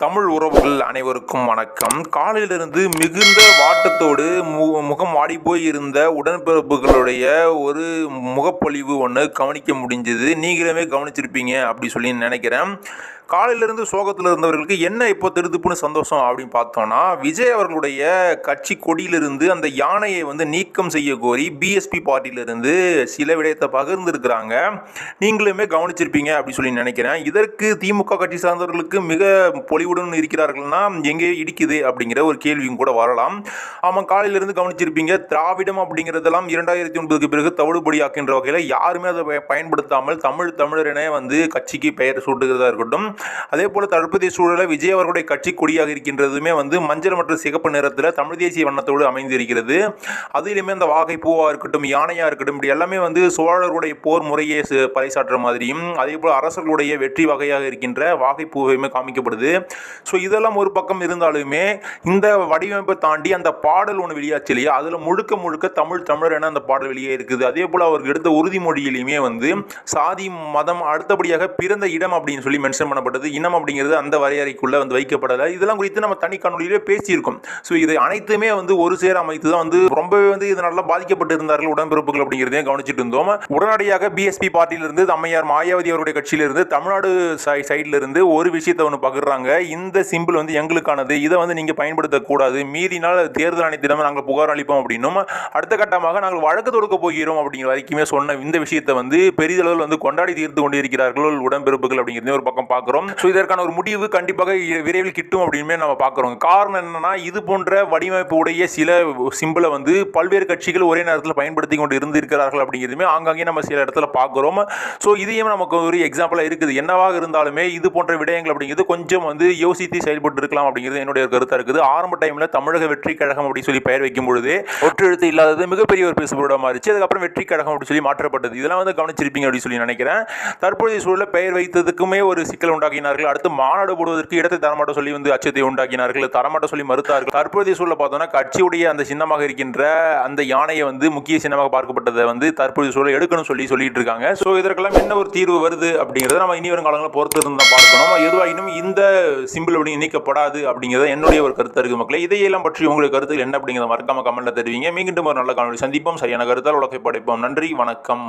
தமிழ் உறவுகள் அனைவருக்கும் வணக்கம். காலையிலிருந்து மிகுந்த வாட்டத்தோடு மு முகம் வாடி போய் இருந்த உடன்பிறப்புகளுடைய ஒரு முகப்பொழிவு ஒன்று கவனிக்க முடிஞ்சது. நீங்களுமே கவனிச்சிருப்பீங்க அப்படி சொல்லி நினைக்கிறேன். காலையிலிருந்து சோகத்தில் இருந்தவர்களுக்கு என்ன இப்போ திருதுப்புன்னு சந்தோஷம் அப்படின்னு பார்த்தோன்னா விஜய் அவர்களுடைய கட்சி கொடியிலிருந்து அந்த யானையை வந்து நீக்கம் செய்ய கோரி பிஎஸ்பி பார்ட்டியிலிருந்து சில விடயத்தை பகிர்ந்துருக்கிறாங்க. நீங்களுமே கவனிச்சிருப்பீங்க அப்படின்னு சொல்லி நினைக்கிறேன். இதற்கு திமுக கட்சி சார்ந்தவர்களுக்கு மிக பொலிவுடன் இருக்கிறார்கள்னா எங்கே இடிக்குது அப்படிங்கிற ஒரு கேள்வியும் கூட வரலாம். ஆமாம் காலையிலிருந்து கவனிச்சிருப்பீங்க. திராவிடம் அப்படிங்கிறதெல்லாம் இரண்டாயிரத்தி ஒன்பதுக்கு பிறகு தவிடுபடியாக்கின்ற வகையில் யாருமே அதை பயன்படுத்தாமல் தமிழ் தமிழரெனே வந்து கட்சிக்கு பெயர் சூட்டுகிறதா இருக்கட்டும் அதே போல் தற்போதைய சூழலில் விஜய் அவர்களுடைய கட்சி கொடியாக இருக்கின்றதுமே வந்து மஞ்சள் மற்றும் சிகப்பு நிறத்தில் தமிழ் தேசிய வண்ணத்தோடு அமைந்திருக்கிறது. அதிலுமே அந்த வாகை பூவாக இருக்கட்டும் யானையாக இருக்கட்டும் இப்படி எல்லாமே வந்து சோழர்களுடைய போர் முறையை பறைசாற்றுற மாதிரியும் அதே போல் அரசர்களுடைய வெற்றி வகையாக இருக்கின்ற வாகை பூவையுமே காமிக்கப்படுது. ஸோ இதெல்லாம் ஒரு பக்கம் இருந்தாலுமே இந்த வடிவமைப்பை தாண்டி அந்த பாடல் ஒன்று வெளியாச்சு இல்லையா? அதில் முழுக்க முழுக்க தமிழ் தமிழர் என அந்த பாடல் வெளியே இருக்குது. அதே போல் அவருக்கு எடுத்த உறுதிமொழியிலையுமே வந்து சாதி மதம் அடுத்தபடியாக பிறந்த இடம் அப்படின்னு சொல்லி மென்ஷன் வைக்கப்பட்டது இனம் அப்படிங்கிறது அந்த வரையறைக்குள்ளே வந்து வைக்கப்படலை. இதெல்லாம் குறித்து நம்ம தனி காணொலியிலே பேசியிருக்கோம். ஸோ இது அனைத்துமே வந்து ஒரு சேர அமைத்து தான் வந்து ரொம்பவே வந்து இதனால பாதிக்கப்பட்டிருந்தார்கள் பாதிக்கப்பட்டு இருந்தார்கள் உடன்பிறப்புகள் அப்படிங்கிறதையும் கவனிச்சிட்டு இருந்தோம். உடனடியாக பிஎஸ்பி பார்ட்டியிலிருந்து அம்மையார் மாயாவதி அவருடைய கட்சியிலிருந்து தமிழ்நாடு சை சைடில் இருந்து ஒரு விஷயத்தை ஒன்று பகிர்றாங்க. இந்த சிம்பிள் வந்து எங்களுக்கானது. இதை வந்து நீங்கள் பயன்படுத்தக்கூடாது. மீறினால் தேர்தல் ஆணையத்திடம் நாங்கள் புகார் அளிப்போம் அப்படின்னும். அடுத்த கட்டமாக நாங்கள் வழக்கு தொடுக்க போகிறோம் அப்படிங்கிற வரைக்குமே சொன்ன இந்த விஷயத்தை வந்து பெரிதளவில் வந்து கொண்டாடி தீர்த்து கொண்டிருக்கிறார்கள் உடன்பிறப்புகள் அப்படிங்கிறதையும் ஒரு பக்கம் பார்க்குறோம். ஸோ இதற்கான ஒரு முடிவு கண்டிப்பாக விரைவில் கிட்டும் அப்படின்னு நம்ம பார்க்குறோம். காரணம் என்னன்னா இது போன்ற வடிவமைப்பு உடைய சில சிம்பிளை வந்து பல்வேறு கட்சிகள் ஒரே நேரத்தில் பயன்படுத்தி கொண்டு இருந்திருக்கிறார்கள் அப்படிங்கிறதுமே ஆங்காங்கே நம்ம சில இடத்துல பார்க்குறோம். ஸோ இதையும் நமக்கு ஒரு எக்ஸாம்பிளாக இருக்குது. என்னவாக இருந்தாலுமே இது போன்ற விடயங்கள் அப்படிங்கிறது கொஞ்சம் வந்து யோசித்து செயல்பட்டு இருக்கலாம் அப்படிங்கிறது என்னுடைய ஒரு கருத்தாக இருக்குது. ஆரம்ப டைமில் தமிழக வெற்றி கழகம் அப்படின்னு சொல்லி பெயர் வைக்கும் பொழுது ஒற்றெழுத்து இல்லாதது மிகப்பெரிய ஒரு பேசுபொருட மாறிச்சு. அதுக்கப்புறம் வெற்றி கழகம் அப்படின்னு சொல்லி மாற்றப்பட்டது. இதெல்லாம் வந்து கவனிச்சிருப்பீங்க அப்படின்னு சொல்லி நினைக்கிறேன். தற்போதைய சூழலில் பெயர் வைத்ததுக்குமே ஒரு சிக்கல் உண்டாக்கினார்கள். அடுத்து மாநாடு போடுவதற்கு இடத்தை தரமாட்ட சொல்லி வந்து அச்சத்தை உண்டாக்கினார்கள். தரமாட்ட சொல்லி மறுத்தார்கள். தற்போதைய சூழல பார்த்தோம்னா கட்சியுடைய அந்த சின்னமாக இருக்கின்ற அந்த யானையை வந்து முக்கிய சின்னமாக பார்க்கப்பட்டதை வந்து தற்போதைய சூழல் எடுக்கணும் சொல்லி சொல்லிட்டு இருக்காங்க. ஸோ இதற்கெல்லாம் என்ன ஒரு தீர்வு வருது அப்படிங்கிறத நம்ம இனி வரும் காலங்களில் பொறுத்து இருந்து தான் பார்க்கணும். எதுவாயினும் இந்த சிம்பிள் அப்படி நீக்கப்படாது அப்படிங்கிறத என்னுடைய ஒரு கருத்து இருக்கு மக்களே. இதையெல்லாம் பற்றி உங்களுடைய கருத்துக்கள் என்ன அப்படிங்கிறத மறக்காம கமெண்ட்ல தெரிவிங்க. மீண்டும் ஒரு நல்ல காணொலி சந்திப்போம். சரியான கருத்தால் உலகை படைப்போம். நன்றி. வணக்கம்.